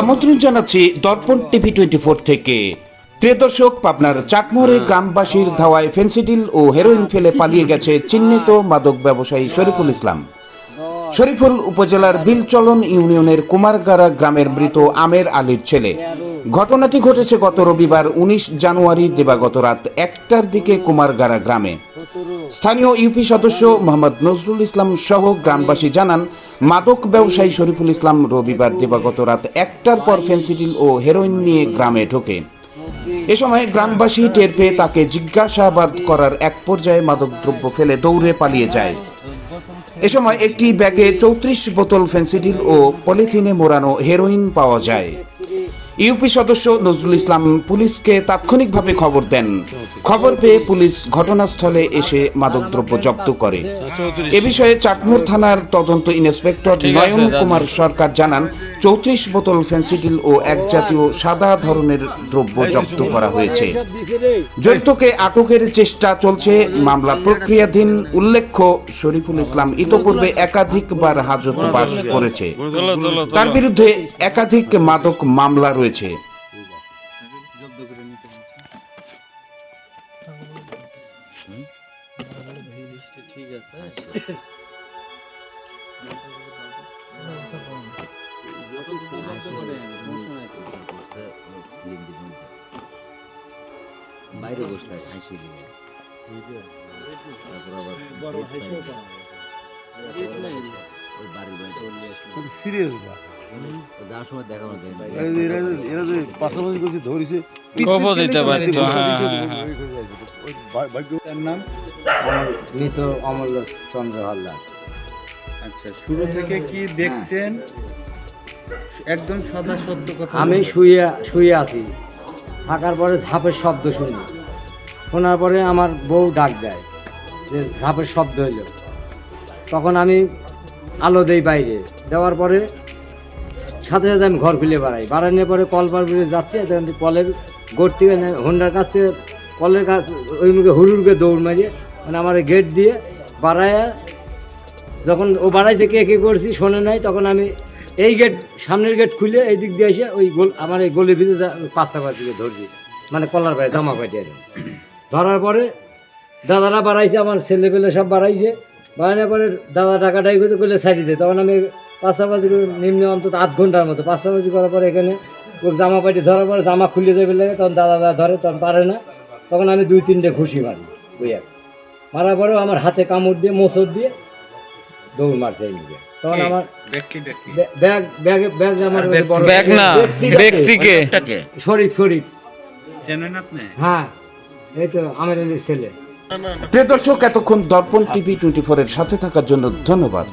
আমন্ত্রণ জানাচ্ছি দর্পণ TV twenty four থেকে। প্রিয় দর্শক পাবনার চাটমোহরে গ্রামবাসীর ধাওয়ায় ফেন্সিডিল ও হেরোইন ফেলে পালিয়ে গেছে চিহ্নিত মাদক ব্যবসায়ী শরীফুল ইসলাম। শরীফুল উপজেলার বিলচলন ইউনিয়নের কুমারগাড়া গ্রামের মৃত আমের আলীর ছেলে। ঘটনাটি ঘটেছে গত রবিবার উনিশ জানুয়ারি দিবাগত রাত একটার দিকে কুমারগাড়া গ্রামে। স্থানীয় ইউপি সদস্য মোহাম্মদ নজরুল ইসলাম সহ গ্রামবাসী জানান, মাদক ব্যবসায়ী শরীফুল ইসলাম রবিবার দিবাগত রাত একটার পর ফেন্সিডিল ও হেরোইন নিয়ে গ্রামে ঢোকে। এ সময় গ্রামবাসী টের পেয়ে তাকে জিজ্ঞাসাবাদ করার এক পর্যায়ে মাদকদ্রব্য ফেলে দৌড়ে পালিয়ে যায়। এ সময় একটি ব্যাগে চৌত্রিশ বোতল ফেন্সিডিল ও পলিথিনে মোড়ানো হেরোইন পাওয়া যায়। ইউপি সদস্য নজরুল ইসলাম পুলিশকে তাৎক্ষণিকভাবে খবর দেন। খবর পেয়ে পুলিশ ঘটনাস্থলে এসে মাদকদ্রব্য জব্দ করে। এ বিষয়ে চাটমোর থানার তদন্ত ইন্সপেক্টর নয়ন কুমার সরকার জানান চৌত্রিশ বোতল ফেন্সিডিল ও এক জাতীয় সাদা ধরনের দ্রব্য জব্দ করা হয়েছে। জড়িতকে আটকের চেষ্টা চলছে মামলা প্রক্রিয়াধীন উল্লেখ্য শরীফুল ইসলাম ইতোপূর্বে একাধিকবার হাজত বাস করেছে। তার বিরুদ্ধে একাধিক মাদক মামলা রয়েছে। বাইরে বসে থাকে হাসি নিয়ে তারপর আবার ওই বাড়ির বাইরে সিরিয়াস যাওয়ার সময় দেখানো যায় এরা যে- পাশাপাশি করছে ধরেছে কবর দিতে পারতো, নাম মৃত অমূল্য চন্দ্র হালদার। আচ্ছা শুরু থেকে কি দেখছেন? একদম সাদা সত্য কথা আমি শুয়ে শুয়ে আছি। থাকার পরে ঝাঁপের শব্দ শুনি শোনার পরে আমার বউ ডাক দেয় যে ঝাঁপের শব্দ হইল। তখন আমি আলো দেই বাইরে। দেওয়ার পরে সাথে সাথে আমি ঘর খুলে বাড়াই। বাড়ানোর পরে কল পার যাচ্ছে। তখন কলের গোট থেকে হোন্ডার কাছ থেকে কলের কাছ ওই মুখে হুড়ুড়কে দৌড় মারিয়ে মানে আমার গেট দিয়ে বাড়ায়, যখন ও বাড়াইছে কে কে করছি শোনে নাই, তখন আমি এই গেট সামনের গেট খুলে এই দিক দিয়ে এসে ওই গোল আমার এই গলির ভিতরে পাঁচটা পাঁচ দিকে ধরছি মানে কলার পায়ে জামা আর ধরার পরে দাদারা বাড়াইছে, আমার ছেলে পেলে সব বাড়াইছে, বাড়ানোর পরে দাদা টাকাটাই করতে করলে সাইড দিতে তখন আমি পাশাপাশি নিম্ন অন্তত আধ ঘণ্টার মতো পাশাপাশি করার পরে এখানে ওর জামা পাইতে ধরার পরে জামা খুলে দেবে লাগে, তখন দাদা ধরে তখন পারে না। তখন আমি দুই তিনটে খুশি মারি বুঝে মারার পরেও আমার হাতে কামড় দিয়ে মোচড় দিয়ে দৌড় মারছে এই দিকে তখন আমার ব্যাগ ব্যাগ ব্যাগ- ব্যাগ আমার ব্যাগ না ব্যক্তিকে শরীফ শরীফ। চেনেন আপনি? হ্যাঁ এই তো আমার ছেলে। প্রিয় দর্শক এতক্ষণ দর্পণ টিভি টোয়েন্টি ফোরের সাথে থাকার জন্য ধন্যবাদ।